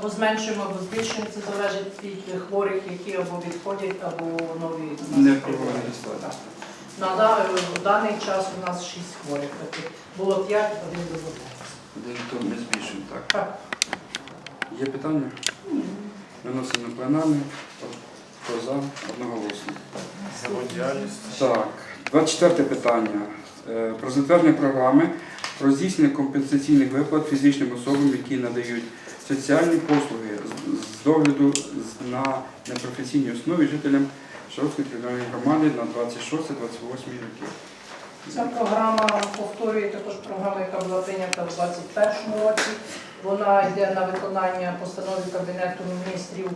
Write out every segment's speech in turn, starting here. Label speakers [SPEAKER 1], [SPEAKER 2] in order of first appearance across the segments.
[SPEAKER 1] або зменшуємо, або збільшуємо. Це залежить від хворих, які або відходять, або нові до
[SPEAKER 2] Не проводять.
[SPEAKER 1] На даний час у нас 6 хворих. Було 5, один
[SPEAKER 2] то ми збільшуємо, так.
[SPEAKER 1] Так.
[SPEAKER 2] Є питання? Виносимо на пленарний. Хто за? Одноголосно.
[SPEAKER 3] Самодіяльність.
[SPEAKER 2] Так, 24 питання. Е, Про затвердження програми про здійснення компенсаційних виплат фізичним особам, які надають соціальні послуги з- догляду на непрофесійній основі жителям Шарської територіальної громади на 26-28 роки.
[SPEAKER 1] Ця програма повторює також програму, яка була прийнята в 2021 році. Вона йде на виконання постанови Кабінету міністрів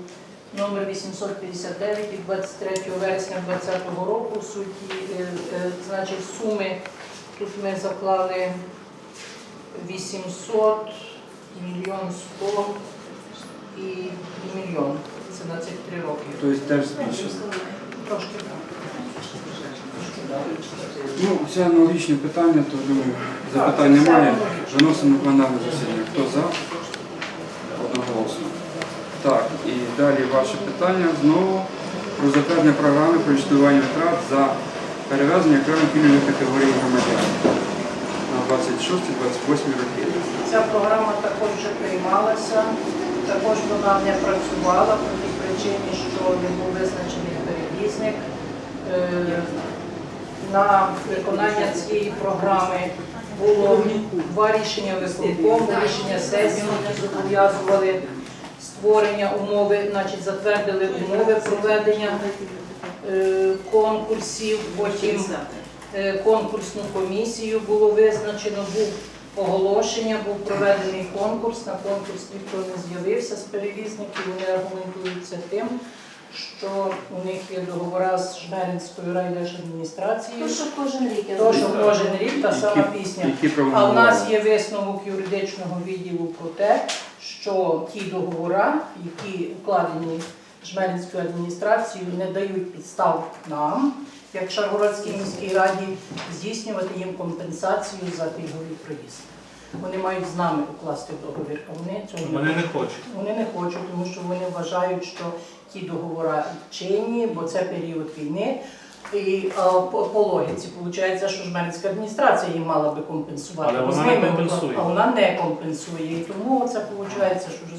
[SPEAKER 1] номер 859 від 23 вересня 2020 року. Суті, е, е, значить, суми тут ми заклали 800, мільйон 100 і мільйон. Це на цих три роки.
[SPEAKER 2] Тобто теж збільшено.
[SPEAKER 1] Трошки так.
[SPEAKER 2] Ну, це аналогічне питання, то думаю, запитань немає. Виносимо на пленарне засідання. Хто за? Одноголосно. Так, і далі ваше питання знову про затвердження програми про відшкодування витрат за перевезення окремих пільгових категорій громадян на 26-28 роки.
[SPEAKER 1] Ця програма також вже приймалася, також вона не працювала по тій причині, що не був визначений перевізник. Е, На виконання цієї програми було два рішення виконкому, рішення сесії, які зобов'язували створення умови, значить затвердили умови проведення е, конкурсів, потім Е, конкурсну комісію було визначено, був оголошення, був проведений конкурс. На конкурс ніхто не з'явився з перевізників. Вони аргументуються тим, що у них є договора з Жмеринською райдержадміністрацією.
[SPEAKER 4] То, що кожен рік я
[SPEAKER 1] То, що
[SPEAKER 4] знаю.
[SPEAKER 1] кожен рік та сама пісня.
[SPEAKER 2] Які
[SPEAKER 1] А в нас є висновок юридичного відділу про те, що ті договори, які укладені Жмеринською адміністрацією, не дають підстав нам, як Шаргородській міській раді, здійснювати їм компенсацію за пільговий проїзд. Вони мають з нами укласти договір, а вони цього не
[SPEAKER 3] Вони не
[SPEAKER 1] хочуть.
[SPEAKER 3] хочуть.
[SPEAKER 1] Вони не хочуть, тому що вони вважають, що ті договори чинні, бо це період війни. І а, по, по логіці виходить, що Жмеринська адміністрація їм мала би компенсувати.
[SPEAKER 3] Але вона не компенсує.
[SPEAKER 1] А вона не компенсує. І тому це виходить, що вже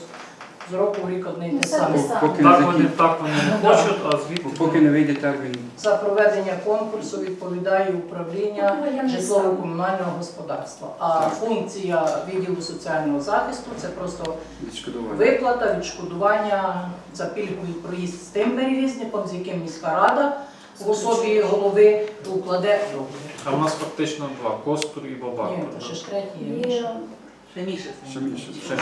[SPEAKER 1] з року в рік одне й
[SPEAKER 4] Ну,
[SPEAKER 1] те саме.
[SPEAKER 4] саме.
[SPEAKER 2] Поки не,
[SPEAKER 3] Так вони,
[SPEAKER 2] закін...
[SPEAKER 3] так вони не
[SPEAKER 1] Ну,
[SPEAKER 3] хочуть, а звідти.
[SPEAKER 2] поки не вийде термін.
[SPEAKER 1] За проведення конкурсу відповідає управління
[SPEAKER 4] Ну,
[SPEAKER 1] житлово-комунального господарства. А
[SPEAKER 2] Так.
[SPEAKER 1] функція відділу соціального захисту це просто
[SPEAKER 2] Відшкодування.
[SPEAKER 1] Виплата, відшкодування за пільговий проїзд з тим перевізником, з яким міська рада в особі голови укладе договір.
[SPEAKER 3] А в нас фактично два Костур і Бабак.
[SPEAKER 1] Ні, то ще ж третій є.
[SPEAKER 4] Є
[SPEAKER 1] Міша.
[SPEAKER 5] Ще більше.
[SPEAKER 2] Ще.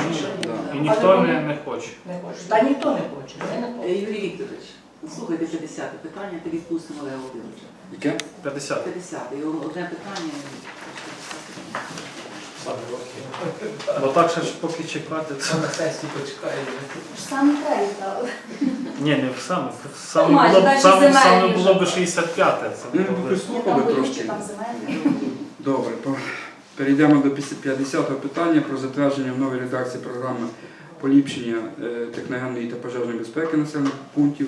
[SPEAKER 3] І ніхто не, не хоче.
[SPEAKER 1] Не хоче. Та ніхто не хоче. Ми не
[SPEAKER 5] Е. Юрій Вікторович, слухайте 50 питання, ти відпустимо Олега Володимировича.
[SPEAKER 2] Яке?
[SPEAKER 3] 50.
[SPEAKER 5] 50 і одне питання.
[SPEAKER 3] Бо так ще ж поки чекати. Це...
[SPEAKER 6] на сесії почекає.
[SPEAKER 4] Саме кредит.
[SPEAKER 3] Ні, не в саме. в Саме
[SPEAKER 4] майже,
[SPEAKER 3] було, б- саме,
[SPEAKER 4] земельні
[SPEAKER 3] саме
[SPEAKER 4] вже.
[SPEAKER 3] було б 65 Це
[SPEAKER 2] Ну,
[SPEAKER 3] було б-
[SPEAKER 2] прислухали
[SPEAKER 4] Там
[SPEAKER 2] трошки.
[SPEAKER 4] там земельні.
[SPEAKER 2] Добре, по- перейдемо до 50-го питання про затвердження в новій редакції програми поліпшення е, техногенної та пожежної безпеки населених пунктів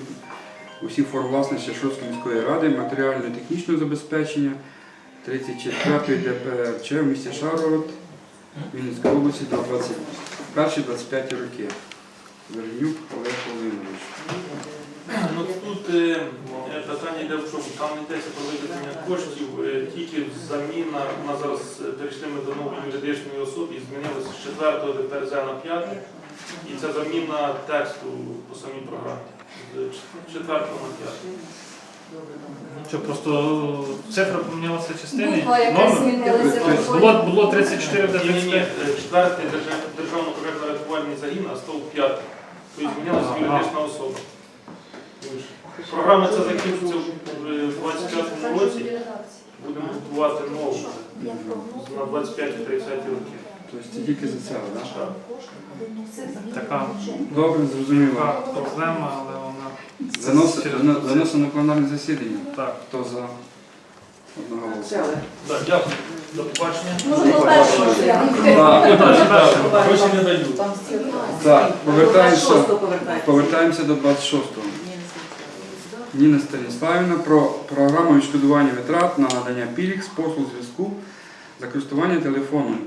[SPEAKER 2] усіх форм власності Шостської міської ради, матеріально-технічного забезпечення 34-ї ДПРЧ в місті Шаргород, Вінницької області до 21-25 роки. Вернюк Олег Володимирович.
[SPEAKER 7] Ну тут е, е, питання йде в чому. Там йдеться про виділення коштів, е, тільки заміна, у нас зараз е, перейшли ми до нової юридичної особи і змінилося з 4 ДПРЗ на 5. І це заміна тексту по самій програмі. З 4 на 5.
[SPEAKER 3] Що просто цифра помінялася частини?
[SPEAKER 4] Буква якась
[SPEAKER 3] Номер?
[SPEAKER 4] змінилася.
[SPEAKER 2] Тобто
[SPEAKER 3] Було, було 34
[SPEAKER 7] Ні, ні, ні,
[SPEAKER 3] де
[SPEAKER 7] четвертий державно пожежно рятувальний загін, а став 5. Тобто змінилася юридична особа. Програма ця закінчиться в 25 році. Будемо готувати нову на 25-30 роки.
[SPEAKER 2] Тобто тільки за це, так?
[SPEAKER 7] Так.
[SPEAKER 3] Така
[SPEAKER 2] Добре, зрозуміло.
[SPEAKER 3] проблема, але вона
[SPEAKER 2] Занос-
[SPEAKER 3] через
[SPEAKER 2] вино-
[SPEAKER 3] процес.
[SPEAKER 2] Виносимо на пленарне засідання.
[SPEAKER 3] так.
[SPEAKER 2] Хто за?
[SPEAKER 5] Все, але
[SPEAKER 3] Да, Дякую. До побачення.
[SPEAKER 4] Може, до першого
[SPEAKER 2] Так.
[SPEAKER 3] Гроші не дають.
[SPEAKER 2] Так, повертаємося.
[SPEAKER 5] Повертаємося
[SPEAKER 2] до 26-го. Ніна Станіславівна про програму відшкодування витрат на надання пільг з послуг зв'язку за користування телефоном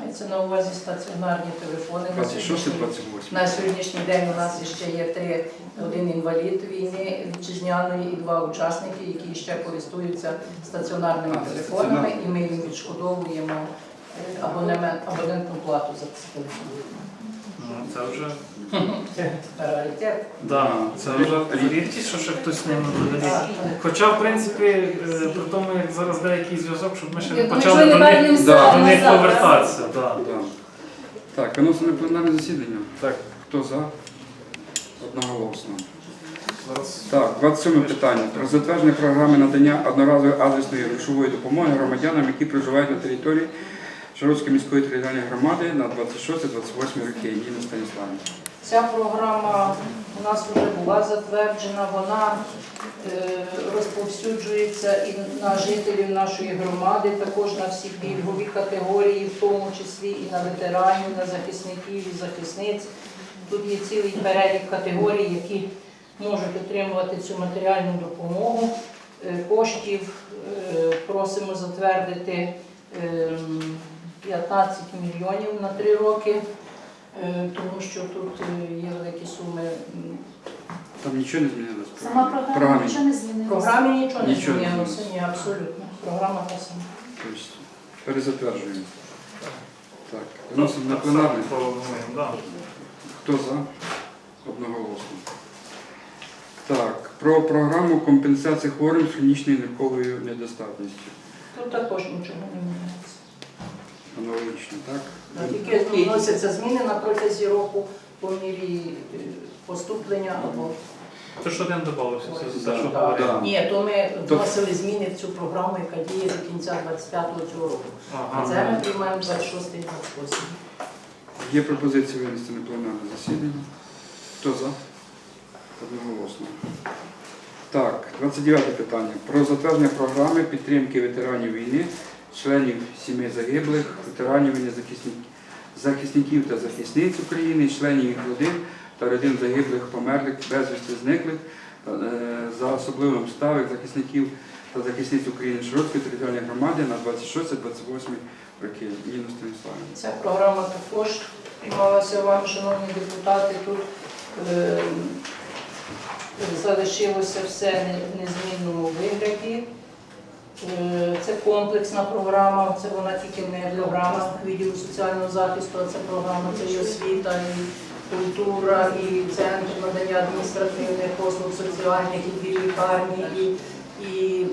[SPEAKER 1] Мається на увазі стаціонарні телефони. На
[SPEAKER 2] 26
[SPEAKER 1] сьогоднішній-
[SPEAKER 2] 28.
[SPEAKER 1] На сьогоднішній день у нас ще є три, один інвалід війни вітчизняної і два учасники, які ще користуються стаціонарними
[SPEAKER 2] А,
[SPEAKER 1] телефонами, і ми їм відшкодовуємо абонемент, абонентну плату за ці телефони.
[SPEAKER 3] Ну, Це вже да, це вже рідкість, що ще хтось не додає. Хоча, в принципі, е, при тому, як зараз деякий зв'язок, щоб ми ще не почали до них,
[SPEAKER 4] вернемося
[SPEAKER 2] Да.
[SPEAKER 3] до них
[SPEAKER 4] назад.
[SPEAKER 3] повертатися. Да.
[SPEAKER 2] Да. Так, виносимо на пленарне засідання.
[SPEAKER 3] Так,
[SPEAKER 2] Хто за? Одноголосно.
[SPEAKER 3] зараз
[SPEAKER 2] Так, 27 питання. Про затвердження програми надання одноразової адресної грошової допомоги громадянам, які проживають на території Широкської міської територіальної громади на 26-28 роки. Ніна Станіславівна.
[SPEAKER 1] Ця програма у нас вже була затверджена, вона е, розповсюджується і на жителів нашої громади, також на всі пільгові категорії, в тому числі і на ветеранів, на захисників і захисниць. Тут є цілий перелік категорій, які можуть отримувати цю матеріальну допомогу. Е, Коштів е, просимо затвердити ем, 15 мільйонів на три роки. Е, тому що тут е, є великі суми.
[SPEAKER 2] Там нічого не змінилось?
[SPEAKER 4] Сама програма
[SPEAKER 2] Програмі.
[SPEAKER 4] нічого не
[SPEAKER 1] В
[SPEAKER 4] змінилася.
[SPEAKER 1] програмі нічого не
[SPEAKER 2] Нічого не
[SPEAKER 1] змінилося,
[SPEAKER 2] змінилося.
[SPEAKER 1] ні, абсолютно. Програма та сама.
[SPEAKER 2] Тобто перезатверджуємо. Так, виносимо на пленарне. Хто за? Одноголосно. Так, про програму компенсації хворим з хронічною нирковою недостатністю.
[SPEAKER 1] Тут також нічого не міняється.
[SPEAKER 2] Аналогічно, так?
[SPEAKER 1] А Тільки вносяться зміни на протязі року по мірі е, поступлення або
[SPEAKER 3] Це ж один додався, це за що
[SPEAKER 2] Да,
[SPEAKER 3] говорили.
[SPEAKER 1] ні, то ми
[SPEAKER 2] То-
[SPEAKER 1] вносили зміни в цю програму, яка діє до кінця 25-го цього року. А це ми приймаємо 26 і 28.
[SPEAKER 2] Є пропозиція винести на пленарне засідання. Хто за? Одноголосно. Так, 29 питання. Про затвердження програми підтримки ветеранів війни, членів сімей загиблих, ветеранів війни, захисників, та захисниць України, членів їх родин та родин загиблих, померлих, безвісти зниклих е, за особливим обставин захисників та захисниць України Широкої територіальної громади на 26-28 роки. Ніна Станіславівна.
[SPEAKER 1] Ця програма також приймалася вам, шановні депутати. Тут е, залишилося все в незмінному вигляді. Е, Це комплексна програма, це вона тільки не програма відділу соціального захисту, а це програма, це і освіта, і культура, і центр надання адміністративних послуг соціальних, і дві лікарні, і, і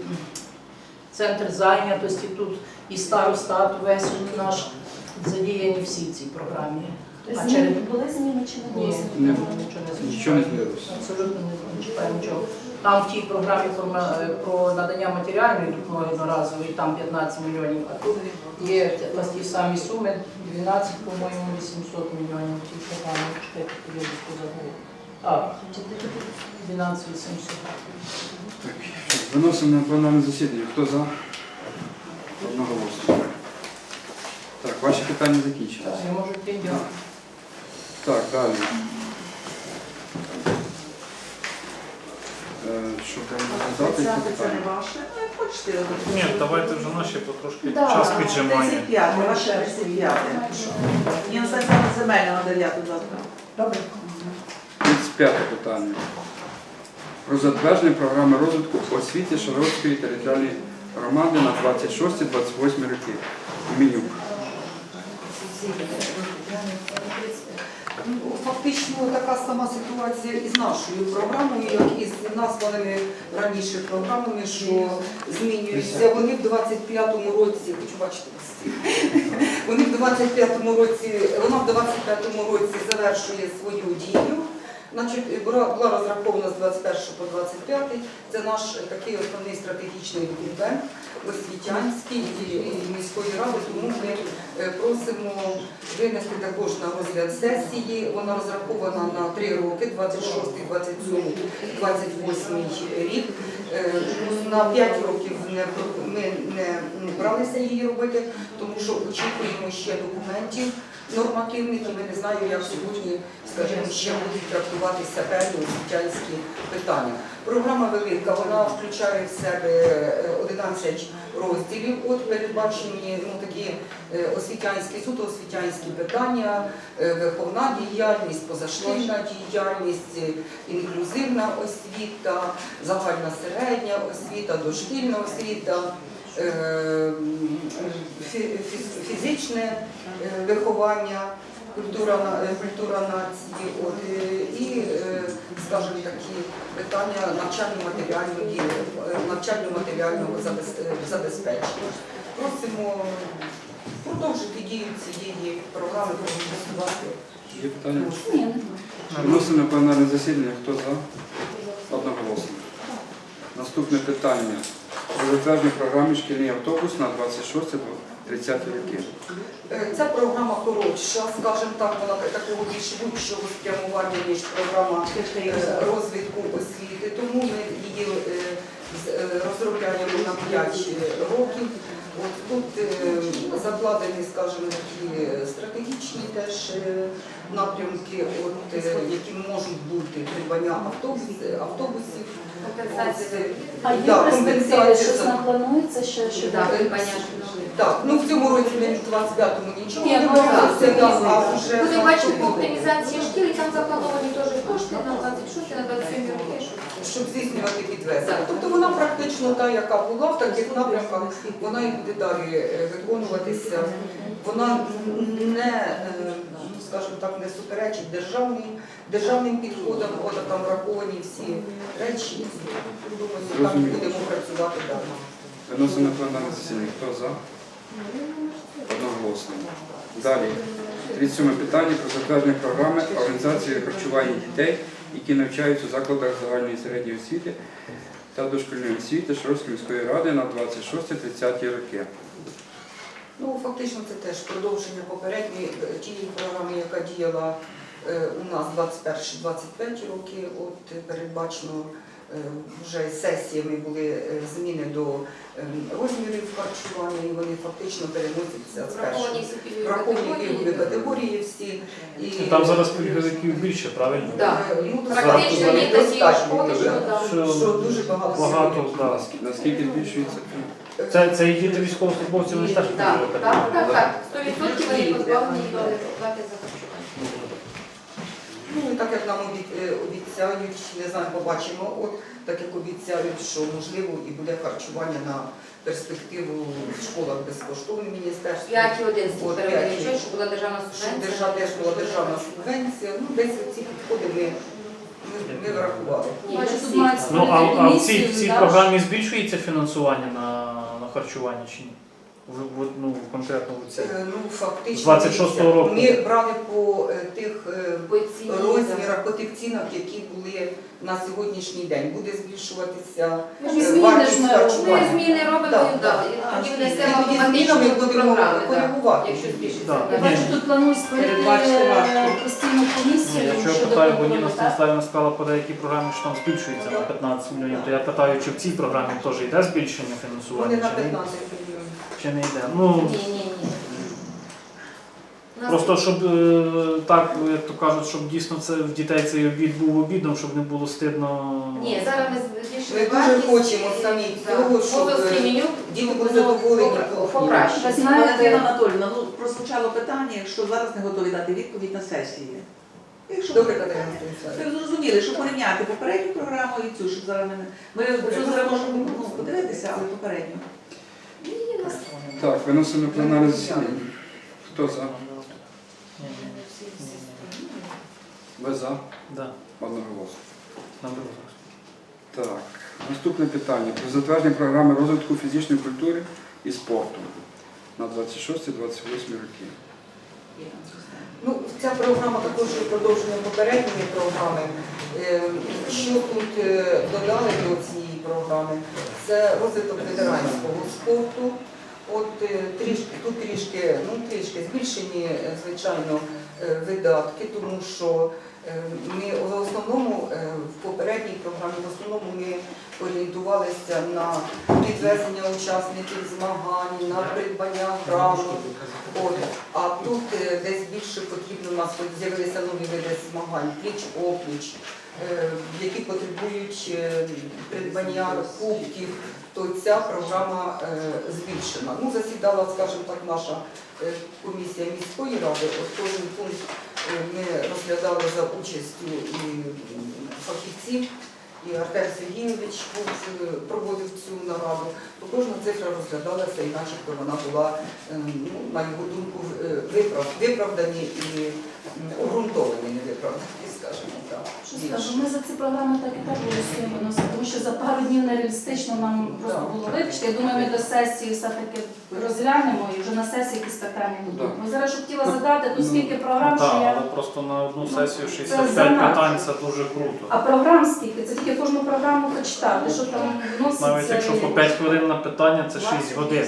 [SPEAKER 1] центр зайнятості. Тут і старостат весь наш задіяні всі в цій програмі. А
[SPEAKER 4] Зміни
[SPEAKER 1] через
[SPEAKER 4] були зміни чи не було
[SPEAKER 1] ні, нічого не
[SPEAKER 2] змінилося.
[SPEAKER 1] Абсолютно не чіпає нічого. Там в тій програмі про, про надання матеріальної допомоги одноразової, там 15 мільйонів, а тут є ті самі суми, 12, по-моєму, 800 мільйонів. А, 12 800.
[SPEAKER 2] Так, виносимо на пленарне засідання. Хто за? Одноголосно. Так, ваші питання
[SPEAKER 1] Так, я можу йти, дякую.
[SPEAKER 2] Так, далі. Е, Що?
[SPEAKER 5] 30
[SPEAKER 2] які
[SPEAKER 5] це не ваше. Ну, як хочете.
[SPEAKER 3] Ні, давайте вже наші потрошки
[SPEAKER 4] Да.
[SPEAKER 3] час піджимає.
[SPEAKER 5] 35, ваше 35. Ні, ну, це саме земельна на 9 завтра.
[SPEAKER 1] Добре.
[SPEAKER 2] 35 питання. Про затвердження програми розвитку освіти Шаровської територіальної громади на 26-28 роки. Мінюк.
[SPEAKER 6] Фактично така сама ситуація і з нашою програмою, як і з названими раніше програмами, що змінюються. Вони в 25-му році, хочу бачити вас. Вони в 25-му році, вона в 25-му році завершує свою дію. Значить, була розрахована з 21 по 25. Це наш такий основний стратегічний документ освітянський і міської ради, тому ми е, просимо винести також на розгляд сесії. Вона розрахована на три роки, 26, 27, 28 рік. Е, На 5 років ми не бралися її робити, тому що очікуємо ще документів нормативних, і ми не знаємо, як сьогодні, скажімо, ще будуть трактуватися певні освітянські питання. Програма велика, вона включає в себе е, 11 розділів. От передбачені ну, такі е, освітянські, суто освітянські питання, е, виховна діяльність, позашкільна діяльність, е, інклюзивна освіта, загальна середня освіта, дошкільна освіта. е, фі- фіз- Фізичне е, виховання, культура, е, культура нації, от, і, скажімо, такі питання навчально-матеріальної, навчально-матеріального е, забезпечення. Просимо продовжити дію цієї програми проголосувати.
[SPEAKER 2] Є питання?
[SPEAKER 4] Ні,
[SPEAKER 2] Виносимо пленарне засідання. Хто за? Наступне питання. У затвердження програми шкільний автобус на 26-30 роки.
[SPEAKER 6] Е, Ця програма коротша, скажімо так, вона такого більш будь-чого спрямування, ніж програма е, розвитку освіти. Тому ми її е, розробляємо на 5 років. От тут е, закладені, скажімо, такі стратегічні теж е, напрямки, от, е, які можуть бути придбання автобус- автобусів.
[SPEAKER 8] Компенсація.
[SPEAKER 4] А є
[SPEAKER 6] Да,
[SPEAKER 4] перспективи,
[SPEAKER 6] компенсація
[SPEAKER 4] щось нам планується ще, що
[SPEAKER 8] Да, придбання.
[SPEAKER 6] Так, ну в цьому році ми в 25-му нічого
[SPEAKER 4] Ні,
[SPEAKER 6] не
[SPEAKER 4] ну,
[SPEAKER 6] було, це да, а вже
[SPEAKER 8] Буде бачити по оптимізації шкіл, і там заплановані теж кошти на 26 на 27 роки.
[SPEAKER 6] щоб здійснювати підвезення. Тобто вона практично та, яка була в таких напрямках, вона і буде далі е, виконуватися. Вона не, е, скажімо так, не суперечить державним, державним підходам, от там враховані всі речі. Думаю, там будемо працювати далі.
[SPEAKER 2] Виносимо на пленарне засідання. Хто за? Одноголосно. Далі. 37 питання про затвердження програми організації харчування дітей, які навчаються у закладах загальної середньої освіти та дошкільної освіти Шорської міської ради на 26-30 роки.
[SPEAKER 6] Ну, фактично, це теж продовження попередньої е, тієї програми, яка діяла е, у нас 21-25 роки. От е, передбачено вже сесіями були е, зміни до е, розмірів харчування, і вони фактично переносяться з
[SPEAKER 8] Враховані
[SPEAKER 6] першого. Враховані пільгові
[SPEAKER 8] категорії.
[SPEAKER 6] категорії всі. І,
[SPEAKER 3] Там зараз пільговиків більше, правильно?
[SPEAKER 8] Да.
[SPEAKER 6] Е, ну,
[SPEAKER 8] Практично є такі школи, що
[SPEAKER 6] дуже. що дуже багато.
[SPEAKER 3] Багато, да.
[SPEAKER 2] Наскільки збільшується?
[SPEAKER 3] Це, це і діти військовослужбовців, вони ж теж
[SPEAKER 8] Так, так, так, так. 100% вони позбавлені плати.
[SPEAKER 6] Ну, і так як нам е, обіцяють, не знаю, побачимо, от так як обіцяють, що можливо і буде харчування на перспективу в школах безкоштовне міністерство.
[SPEAKER 8] 5 і 11
[SPEAKER 6] От,
[SPEAKER 8] переведені,
[SPEAKER 6] п'ять.
[SPEAKER 8] що була державна субвенція.
[SPEAKER 6] держава теж була державна субвенція. Ну, десь ці підходи ми, ми, ми врахували.
[SPEAKER 4] Бачу, тут мають
[SPEAKER 3] Ну, а, а в цій, в цій програмі збільшується фінансування на, на харчування чи ні? В, в, ну, конкретно в цій.
[SPEAKER 6] Е, Ну, фактично,
[SPEAKER 3] 26-го року.
[SPEAKER 6] ми брали по е, тих е,
[SPEAKER 8] По ціні,
[SPEAKER 6] розмірах, по тих цінах, які були на сьогоднішній день. Буде збільшуватися
[SPEAKER 4] Ми ж
[SPEAKER 6] е,
[SPEAKER 4] зміни
[SPEAKER 6] вартість
[SPEAKER 4] ж ми
[SPEAKER 6] харчування.
[SPEAKER 8] Ми зміни робимо,
[SPEAKER 6] Так,
[SPEAKER 8] і да,
[SPEAKER 6] так.
[SPEAKER 8] і тоді
[SPEAKER 6] І
[SPEAKER 8] внесемо
[SPEAKER 6] тоді
[SPEAKER 8] автоматично
[SPEAKER 6] змінами
[SPEAKER 8] до
[SPEAKER 6] будемо
[SPEAKER 8] програми, да,
[SPEAKER 6] коригувати.
[SPEAKER 8] якщо збільшиться.
[SPEAKER 3] Да.
[SPEAKER 4] Я бачу, тут планують створити
[SPEAKER 5] Передбачити важко.
[SPEAKER 4] постійну комісію
[SPEAKER 3] якщо я
[SPEAKER 4] щодо
[SPEAKER 3] питаю, бо
[SPEAKER 4] контролю,
[SPEAKER 3] Ніна
[SPEAKER 4] так?
[SPEAKER 3] Станіславівна сказала по деякій програмі, що там збільшується на 15 мільйонів, то я питаю, чи в цій програмі теж йде збільшення
[SPEAKER 6] Вони
[SPEAKER 3] фінансування,
[SPEAKER 6] на
[SPEAKER 3] чи не,
[SPEAKER 6] 15 мільйонів.
[SPEAKER 3] Чи не йде. Ну,
[SPEAKER 8] Ні, ні, ні. У нас
[SPEAKER 3] Просто щоб е, так, як то кажуть, щоб дійсно це в дітей цей обід був обідом, щоб не було стидно.
[SPEAKER 8] Ні, зараз ми збільшили
[SPEAKER 6] дуже
[SPEAKER 8] вартість,
[SPEAKER 6] хочемо самі
[SPEAKER 8] да.
[SPEAKER 6] цього, щоб, е,
[SPEAKER 8] меню
[SPEAKER 6] діти були
[SPEAKER 8] воно
[SPEAKER 6] задоволені
[SPEAKER 8] попра- покраще.
[SPEAKER 4] Ви знаєте,
[SPEAKER 5] Анатоліївна, ну прозвучало питання, якщо зараз не готові дати відповідь на сесії. Якщо
[SPEAKER 6] Добре,
[SPEAKER 5] ви-
[SPEAKER 6] Катерина
[SPEAKER 5] ви зрозуміли, що порівняти попередню програму і цю, щоб зараз ми не- ми цю зараз можемо ну, подивитися, але попередню.
[SPEAKER 2] Так, виносимо на пленарне засідання. Хто за? Ви за?
[SPEAKER 3] да,
[SPEAKER 2] Одноголосно. Так, наступне питання про затвердження програми розвитку фізичної культури і спорту на 26-28 роки.
[SPEAKER 6] Ну, ця програма також є продовженням попередньої програми. Е, Що тут е, додали до цієї програми? Це розвиток ветеранського спорту. От е, трішки, тут трішки, ну трішки збільшені, е, звичайно, е, видатки, тому що ми в основному в попередній програмі в основному ми орієнтувалися на підвезення учасників змагань, на придбання грамот. От, а тут десь більше потрібно у нас з'явилися нові види змагань, пліч опліч, які потребують придбання кубків, то ця програма е, збільшена. Ну, засідала, скажімо так, наша е, комісія міської ради. От кожен пункт е, ми розглядали за участю і фахівців. І Артем Сергійович проводив цю нараду, то кожна цифра розглядалася і начебто вона була, ну, на його думку, виправдані і обґрунтовані, не виправдані, скажімо так.
[SPEAKER 4] Що скажу, ми за ці програми так і так голосуємо тому що за пару днів нереалістично нам просто
[SPEAKER 6] Так.
[SPEAKER 4] було вивчити. Я думаю, ми до сесії все-таки розглянемо і вже на сесії якісь питання будуть. Бо зараз щоб хотіла задати, то скільки програм, що
[SPEAKER 3] Так, але
[SPEAKER 4] я.
[SPEAKER 3] просто на одну
[SPEAKER 4] Ну,
[SPEAKER 3] сесію
[SPEAKER 4] це
[SPEAKER 3] 65
[SPEAKER 4] занадто.
[SPEAKER 3] питань це дуже круто.
[SPEAKER 4] А програм скільки? Це тільки кожну програму почитати, що там вноситься.
[SPEAKER 3] Навіть якщо по
[SPEAKER 4] і-
[SPEAKER 3] 5 хвилин на питання, це 6 годин.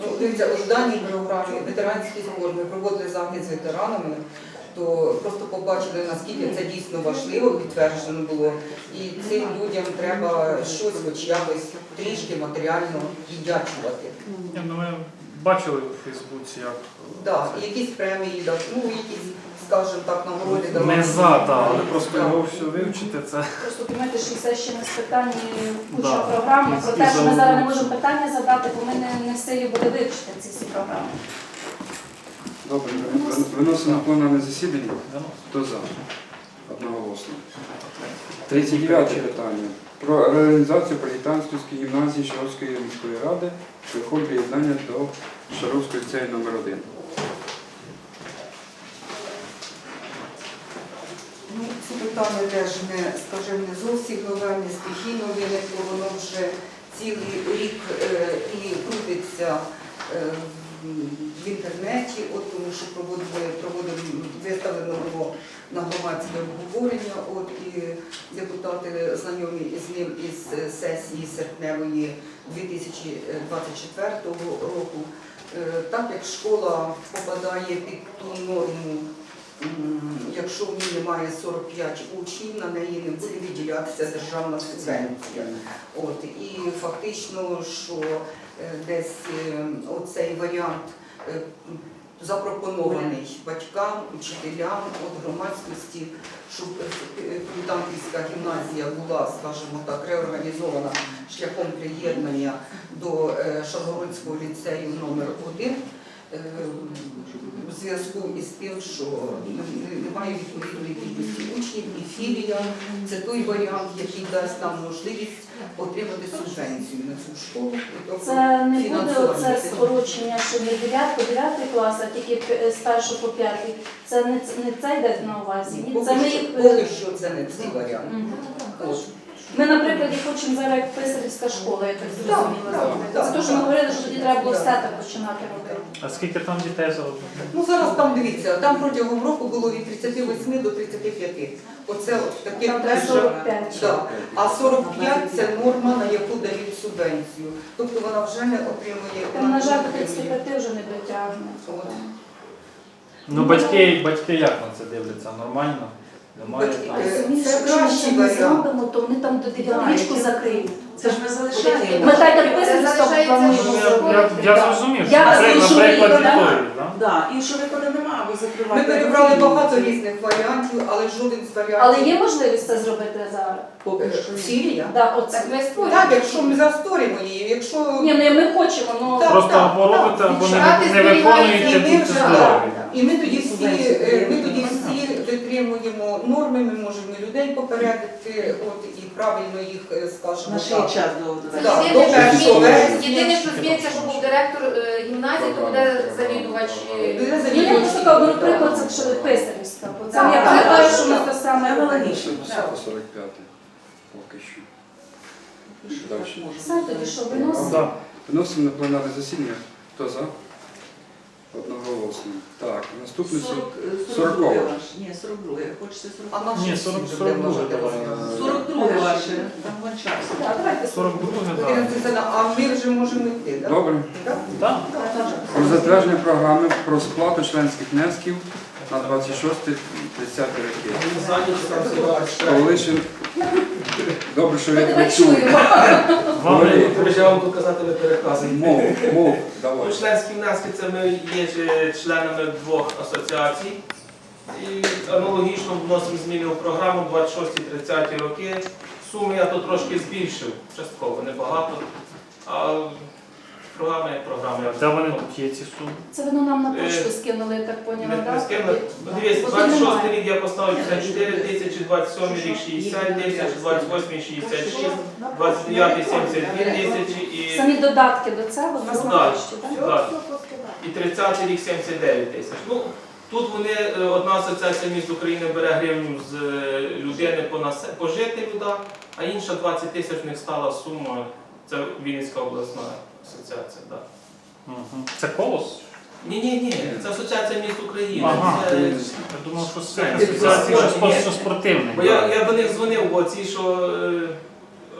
[SPEAKER 6] Ну, дивіться, у даній програмі ветеранські збори ми проводили захід з ветеранами, то просто побачили, наскільки це дійсно важливо, підтверджено було. І цим людям треба щось хоч якось трішки матеріально віддячувати.
[SPEAKER 3] Бачили у Фейсбуці, як
[SPEAKER 6] Да, і якісь премії, да, ну якісь, скажімо так, нагороди давати.
[SPEAKER 3] не за, та, але просто
[SPEAKER 6] Да.
[SPEAKER 3] його все вивчити, це
[SPEAKER 4] Просто приймати 60 ще не з питань куча
[SPEAKER 3] Да.
[SPEAKER 4] програм. Про те, що ми зараз не можемо питання задати, бо ми не, не в силі буде вивчити ці всі програми.
[SPEAKER 2] Добре, виносимо на пленарне засідання. Хто за? Одноголосно. 39 питання. Про реалізацію Політанської гімназії Шаровської міської ради шляхом приєднання до Шаровської ліцею номер 1
[SPEAKER 6] Ну, ці питання теж не, скажімо, не зовсім нове, не стихійно виникло, воно вже цілий рік е, і крутиться е, в- інтернеті, от тому що проводили, проводили виставлено було на громадське обговорення, от і депутати знайомі із е, сесії серпневої 2024 року. Е, Так як школа попадає під ту норму Якщо в ній немає 45 учнів, на неї не буде виділятися державна субвенція. От і фактично, що е, десь оцей варіант запропонований батькам, учителям, от громадськості, щоб е, гімназія була, скажімо так, реорганізована шляхом приєднання до Шагородського Шаргородського ліцею номер 1 у зв'язку із тим, що немає відповідної кількості учнів і філія. Це той варіант, який дасть нам можливість отримати субвенцію на цю школу.
[SPEAKER 4] Це не буде оце скорочення, що не 9 по 9 клас, а тільки з 1 по 5. Це не, не це йде на увазі. Ні,
[SPEAKER 6] Поки що,
[SPEAKER 4] їх.
[SPEAKER 6] поки що це не цей варіант. От.
[SPEAKER 4] Ми, наприклад, хочемо зараз як писарівська школа, я так зрозуміла. Це те, що ми говорили, що тоді треба було все так починати робити.
[SPEAKER 3] А скільки там дітей зараз?
[SPEAKER 6] Ну зараз там дивіться, там протягом року було від 38 до 35. Оце от
[SPEAKER 4] Там 45.
[SPEAKER 6] Да. А 45 це норма, на яку дають субвенцію. Тобто вона вже не отримує.
[SPEAKER 4] Там, на жаль, до
[SPEAKER 6] вона не отримує.
[SPEAKER 4] 35 вже не дотягне.
[SPEAKER 6] От.
[SPEAKER 3] Ну батьки, батьки як на це дивляться? Нормально? Немає
[SPEAKER 6] Батьки,
[SPEAKER 3] там.
[SPEAKER 6] е,
[SPEAKER 4] Розумієш,
[SPEAKER 6] це
[SPEAKER 4] якщо ми
[SPEAKER 6] кращий
[SPEAKER 4] не
[SPEAKER 6] варіант.
[SPEAKER 4] зробимо, то вони там до 9 закриють.
[SPEAKER 5] Це ж ми залишаємо.
[SPEAKER 4] Ми так як писарівська
[SPEAKER 8] залишається
[SPEAKER 4] плануємо
[SPEAKER 3] Ну, я, я, я зрозумів, що
[SPEAKER 4] Я розумію, що
[SPEAKER 3] і да?
[SPEAKER 5] Да, іншого виходу немає, ви
[SPEAKER 6] Ми перебрали багато різних варіантів, але жоден з варіантів.
[SPEAKER 4] Але є можливість це зробити зараз?
[SPEAKER 5] Поки що
[SPEAKER 6] Е,
[SPEAKER 5] ні.
[SPEAKER 6] Сірія?
[SPEAKER 4] Да, оце.
[SPEAKER 8] Так ми створюємо.
[SPEAKER 6] Так, якщо ми засторимо її, якщо
[SPEAKER 4] Ні, ну ми хочемо, ну
[SPEAKER 6] Так,
[SPEAKER 3] Просто або робите, або не, не виконуєте,
[SPEAKER 6] і ми і тоді всі е, ми тоді всі витримуємо норми, ми можемо і людей попередити, от і правильно їх е, скажімо
[SPEAKER 5] На ще
[SPEAKER 6] так.
[SPEAKER 5] час до
[SPEAKER 6] Так,
[SPEAKER 5] до-
[SPEAKER 8] Єдине, що
[SPEAKER 6] першого
[SPEAKER 8] зміниться-
[SPEAKER 6] вересня.
[SPEAKER 8] Єдине, що зміниться, що був директор е, гімназії, то буде завідувач. е,
[SPEAKER 6] Буде завідувач.
[SPEAKER 4] я просто кажу, ну, це що писарівська, бо це я
[SPEAKER 8] так, так,
[SPEAKER 4] що ми те саме
[SPEAKER 5] Це
[SPEAKER 4] робимо.
[SPEAKER 5] аналогічно.
[SPEAKER 2] 45 поки що.
[SPEAKER 4] Все, тоді що, виносимо?
[SPEAKER 3] Да.
[SPEAKER 2] Виносимо на пленарне засідання. Хто за? Одноголосно. Так, наступне
[SPEAKER 5] 40, е,
[SPEAKER 2] 40.
[SPEAKER 5] 42 ваш. Ні, 42. Хочете
[SPEAKER 6] А
[SPEAKER 5] 40?
[SPEAKER 6] наші
[SPEAKER 3] Ні, 40, 42
[SPEAKER 6] можете
[SPEAKER 3] давай.
[SPEAKER 5] 42 ваше. Там вон час.
[SPEAKER 4] Так, давайте
[SPEAKER 3] 42
[SPEAKER 6] Ірина
[SPEAKER 3] да.
[SPEAKER 6] Цицина, а ми вже можемо йти, так?
[SPEAKER 2] Добре.
[SPEAKER 3] Так.
[SPEAKER 2] Про затвердження програми про сплату членських внесків на 26-30 роки. Павлишин. Добре, що
[SPEAKER 4] Ми
[SPEAKER 2] ви
[SPEAKER 4] тебе
[SPEAKER 2] почули.
[SPEAKER 3] Вам
[SPEAKER 9] не вам тут казати, ви переказуємо.
[SPEAKER 2] Мов, мов,
[SPEAKER 9] Ну,
[SPEAKER 2] давай.
[SPEAKER 9] членські внески це ми є ж членами двох асоціацій. І аналогічно вносимо зміни у програму 26-30 роки. Суми я тут трошки збільшив, частково, небагато. А програма як програма.
[SPEAKER 3] Де вони є ці суми?
[SPEAKER 4] Це воно нам на
[SPEAKER 9] Е,
[SPEAKER 4] пошту скинули, я так поняла,
[SPEAKER 9] Ми, ми
[SPEAKER 4] так?
[SPEAKER 9] скинули. Ну, Дивіться,
[SPEAKER 4] От
[SPEAKER 9] 26
[SPEAKER 4] немає.
[SPEAKER 9] рік я поставив 54 тисячі, 27 рік 60 тисяч, 28 66, 29 72 тисячі і...
[SPEAKER 4] Самі додатки до цього в нас
[SPEAKER 9] Ну,
[SPEAKER 4] на
[SPEAKER 9] так.
[SPEAKER 4] пошті, так?
[SPEAKER 9] Так. І 30 рік 79 тисяч. Ну, тут вони, е, одна асоціація міст України бере гривню з е, людини по, насе- по жителю, да, а інша 20 тисяч в них стала сума. Це Вінницька обласна асоціація. Да.
[SPEAKER 3] Мгм. Це колос?
[SPEAKER 9] Ні, ні, ні, це асоціація міст України.
[SPEAKER 3] Ага.
[SPEAKER 9] Це,
[SPEAKER 3] Я думав, що це
[SPEAKER 9] Це
[SPEAKER 3] асоціація
[SPEAKER 9] спорт,
[SPEAKER 3] що
[SPEAKER 9] ні.
[SPEAKER 3] спо- що спортивний.
[SPEAKER 9] Бо я, я до них дзвонив, бо ці, що е,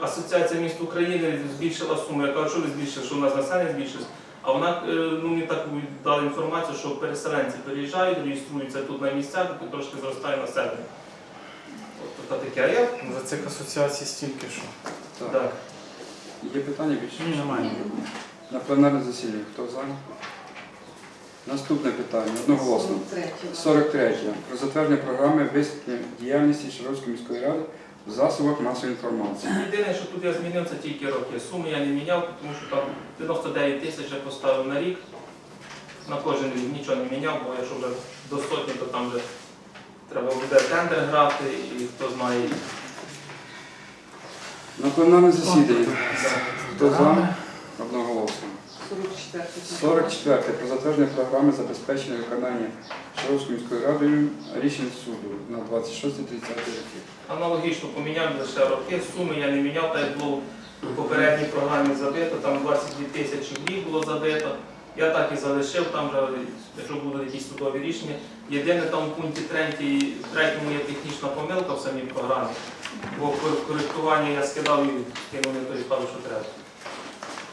[SPEAKER 9] Асоціація міст України збільшила суму. Я кажу, що ви збільшили, що у нас населення збільшилось. А вона е, ну, мені так дала інформацію, що переселенці переїжджають, реєструються тут на місцях, і трошки зростає населення. От таке. А я
[SPEAKER 3] За цих асоціацій стільки що.
[SPEAKER 2] Так. Є питання більше?
[SPEAKER 3] Ні, немає.
[SPEAKER 2] На пленарне засідання. Хто за? Наступне питання. Одноголосно. 43. Про затвердження програми висвітлення діяльності Шаровської міської ради в засобах масової інформації.
[SPEAKER 9] Єдине, що тут я змінив, це тільки роки. Суми я не міняв, тому що там 99 тисяч я поставив на рік. На кожен рік нічого не міняв, бо якщо вже до сотні, то там вже треба буде тендер грати і хто знає.
[SPEAKER 2] На пленарне засідання. Хто за? Одноголосно.
[SPEAKER 5] 44.
[SPEAKER 2] 44. Про затвердження програми забезпечення виконання Шаровською міською радою рішень суду на 26-30 роки.
[SPEAKER 9] Аналогічно поміняв лише роки, суми я не міняв, так як було в попередній програмі забито, там 22 тисячі в було забито. Я так і залишив, там вже, якщо будуть якісь судові рішення. Єдине там в пункті 3, в третьому є технічна помилка в самій програмі, бо коректування я скидав і не той сказав, що треба.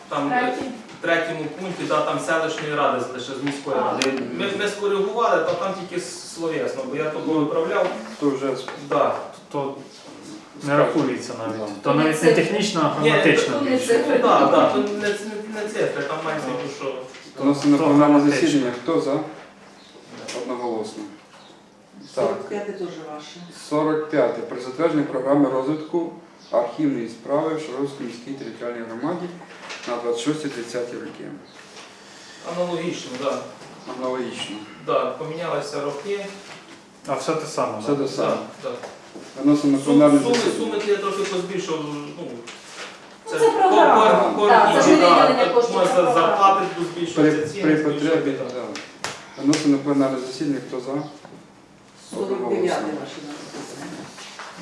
[SPEAKER 9] Там е, в третьому пункті, да, там селищної ради лише з міської ради. Ми, ми скоригували, то там тільки словесно, бо я того виправляв.
[SPEAKER 2] Хто вже
[SPEAKER 9] Да.
[SPEAKER 3] То не рахується навіть. То навіть не технічно, а
[SPEAKER 9] Ні,
[SPEAKER 3] граматично.
[SPEAKER 4] то.
[SPEAKER 9] Ну так, так, то не, не, не цифри, там мається в виду, що.
[SPEAKER 2] Вносимо на
[SPEAKER 3] То
[SPEAKER 2] пленарне
[SPEAKER 3] граматично.
[SPEAKER 2] засідання. Хто за? Одноголосно. Так.
[SPEAKER 5] 45 теж ваше.
[SPEAKER 2] 45. Про затвердження програми розвитку архівної справи в Шаровській міській територіальній громаді на 26-30 роки.
[SPEAKER 9] Аналогічно, так. Да.
[SPEAKER 2] Аналогічно.
[SPEAKER 9] Да, помінялися роки.
[SPEAKER 3] А все те саме.
[SPEAKER 2] Все
[SPEAKER 3] да?
[SPEAKER 2] те саме.
[SPEAKER 9] Да, да.
[SPEAKER 2] Виносимо на
[SPEAKER 9] Сум-
[SPEAKER 2] пленарне
[SPEAKER 9] Суми,
[SPEAKER 2] засідання.
[SPEAKER 9] суми я трохи позбільшив. Ну,
[SPEAKER 4] Ну, це програма.
[SPEAKER 9] кор-
[SPEAKER 4] Так, це ж не
[SPEAKER 9] да,
[SPEAKER 4] виділення
[SPEAKER 9] так,
[SPEAKER 4] коштів,
[SPEAKER 9] може,
[SPEAKER 4] це програма.
[SPEAKER 9] зарплати тут
[SPEAKER 2] При,
[SPEAKER 9] ціни
[SPEAKER 2] при потребі.
[SPEAKER 9] збільшуються.
[SPEAKER 2] Да. Виносимо на пленарне засідання. Хто за?
[SPEAKER 5] 49 ваше наступне.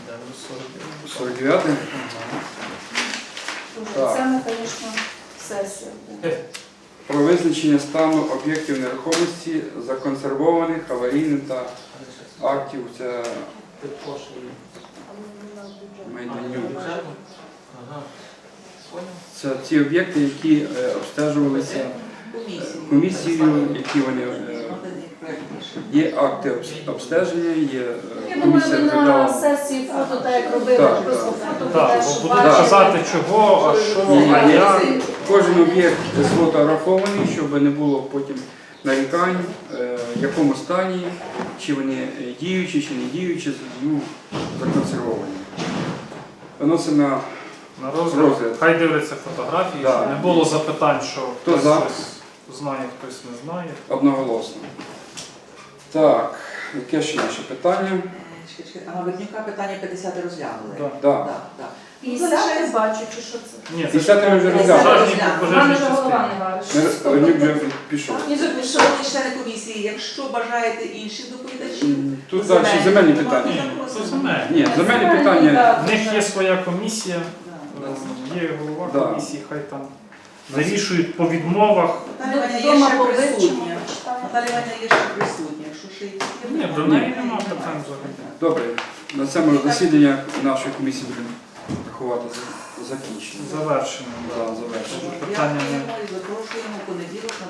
[SPEAKER 3] Да, ну, 49.
[SPEAKER 2] 49. Так.
[SPEAKER 4] Це ми, звісно, сесія.
[SPEAKER 2] Про визначення стану об'єктів нерухомості, законсервованих, аварійних та актів. Це
[SPEAKER 9] Ти
[SPEAKER 2] майданю.
[SPEAKER 9] Бюджетно? Ага. Поняв.
[SPEAKER 2] Це ті об'єкти, які е, обстежувалися комісією, які вони е,
[SPEAKER 5] Наданий проект рішення.
[SPEAKER 2] Є акти обстеження, є е,
[SPEAKER 4] Я думаю,
[SPEAKER 2] комісія
[SPEAKER 4] на
[SPEAKER 2] розглядала.
[SPEAKER 4] сесії фото, так як робили,
[SPEAKER 2] Так,
[SPEAKER 4] просто фото
[SPEAKER 3] Так, бо будуть
[SPEAKER 4] бачити.
[SPEAKER 3] казати чого, а що,
[SPEAKER 2] Ні,
[SPEAKER 3] а
[SPEAKER 2] ні.
[SPEAKER 3] як.
[SPEAKER 2] Кожен об'єкт сфотографований, щоб не було потім нарікань, е, в якому стані, чи вони діючі, чи не діючі, ну, законсервовані. Виносимо на
[SPEAKER 3] На розгляд.
[SPEAKER 2] Розгляд.
[SPEAKER 3] Хай дивляться фотографії,
[SPEAKER 2] Да.
[SPEAKER 3] щоб не було запитань, що
[SPEAKER 2] Хто
[SPEAKER 3] хтось
[SPEAKER 2] за?
[SPEAKER 3] щось знає, хтось не знає.
[SPEAKER 2] одноголосно. Так, яке ще наше питання?
[SPEAKER 5] А на Вернюка питання 50 розглянули.
[SPEAKER 3] Да.
[SPEAKER 2] Так.
[SPEAKER 5] Так, так.
[SPEAKER 4] 50 я бачу, чи що це?
[SPEAKER 3] Ні, це
[SPEAKER 2] І все ми вже розглянули.
[SPEAKER 4] У вже не
[SPEAKER 2] пішов.
[SPEAKER 4] Ні.
[SPEAKER 5] Шановні члени комісії, якщо бажаєте інших доповідачів,
[SPEAKER 2] Тут далі земельні питання.
[SPEAKER 3] Ні, це земельні.
[SPEAKER 2] Ні, земельні питання.
[SPEAKER 3] В них є своя комісія, е, є голова комісії, хай там. вирішують по відмовах.
[SPEAKER 5] Наталя Іванівна є ще присутня.
[SPEAKER 3] Ні, до неї немає питань взагалі.
[SPEAKER 2] Добре, на цьому засідання нашої комісії будемо рахувати за закінчення.
[SPEAKER 3] Завершено.
[SPEAKER 2] Да, завершено.
[SPEAKER 3] Питання не-
[SPEAKER 5] запрошуємо понеділок на